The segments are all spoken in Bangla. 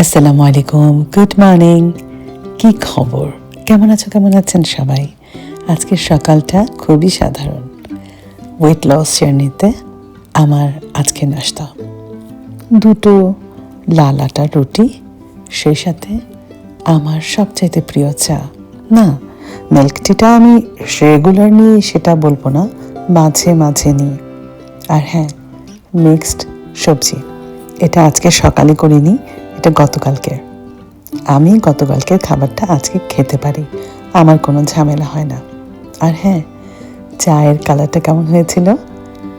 আসসালামু আলাইকুম, গুড মর্নিং। কি খবর? কেমন আছো, কেমন আছেন সবাই? আজকের সকালটা খুবই সাধারণ। ওয়েট লস জার্নিতে আমার আজকে নাস্তা। দুটো লাল আটার রুটি, সেই সাথে আমার সবচাইতে প্রিয় চা। না মিল্ক টিটা আমি রেগুলার নিই, সেটা বলব না, মাঝে মাঝে নিই। আর হ্যাঁ মিক্সড সবজি। এটা আজকে সকালে করিনি এটা গতকালকে। আমি গতকালকের খাবারটা আজকে খেতে পারি। আমার কোনো ঝামেলা হয় না। আর হ্যাঁ চায়ের কালারটা কেমন হয়েছিল?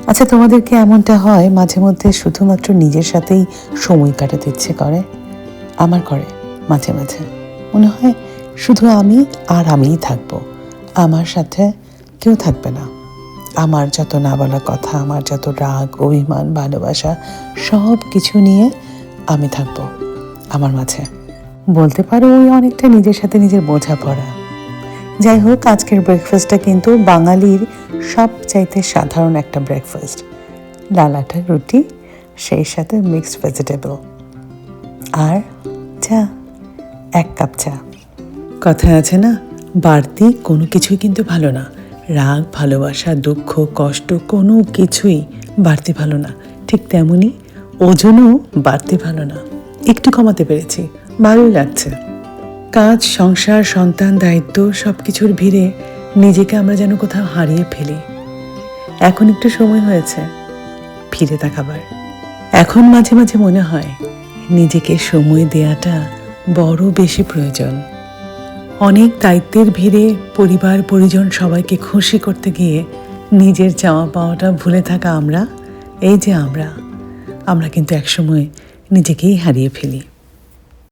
আচ্ছা তোমাদের কি এমনটা হয় মাঝে মধ্যে শুধুমাত্র নিজের সাথেই সময় কাটাতে ইচ্ছে করে? আমার করে, মাঝে মাঝে। মনে হয় শুধু আমি আর আমিই থাকব। আমার সাথে কেউ থাকবে না। আমার যত না বলা কথা, আমার যত রাগ, অভিমান, ভালোবাসা সব কিছু নিয়ে আমি থাকব। আমার মাঝে। বলতে পারো ওই অনেকটা নিজের সাথে নিজের বোঝাপড়া। যাই হোক, আজকের ব্রেকফাস্টটা কিন্তু বাঙালির সবচাইতে সাধারণ একটা ব্রেকফাস্ট লাল আটার রুটি, সেই সাথে মিক্সড ভেজিটেবল আর চা, এক কাপ চা। কথা আছে না, বাড়তি কোনো কিছুই কিন্তু ভালো না। রাগ, ভালোবাসা, দুঃখ, কষ্ট, কোনো কিছুই বাড়তি ভালো না। ঠিক তেমনি ওজনও বাড়তি ভালো না। একটু কমাতে পেরেছি। ভালোই লাগছে। কাজ, সংসার, সন্তান, দায়িত্ব সব কিছুর ভিড়ে নিজেকে আমরা যেন কোথাও হারিয়ে ফেলি। এখন একটু সময় হয়েছে ফিরে তাকাবার। এখন মাঝে মাঝে মনে হয় নিজেকে সময় দেয়াটা বড় বেশি প্রয়োজন। অনেক দায়িত্বের ভিড়ে পরিবার, পরিজন সবাইকে খুশি করতে গিয়ে নিজের চাওয়া পাওয়াটা ভুলে থাকা আমরা, এই যে আমরা আমরা কিন্তু একসময় নিজেকেই হারিয়ে ফেলি।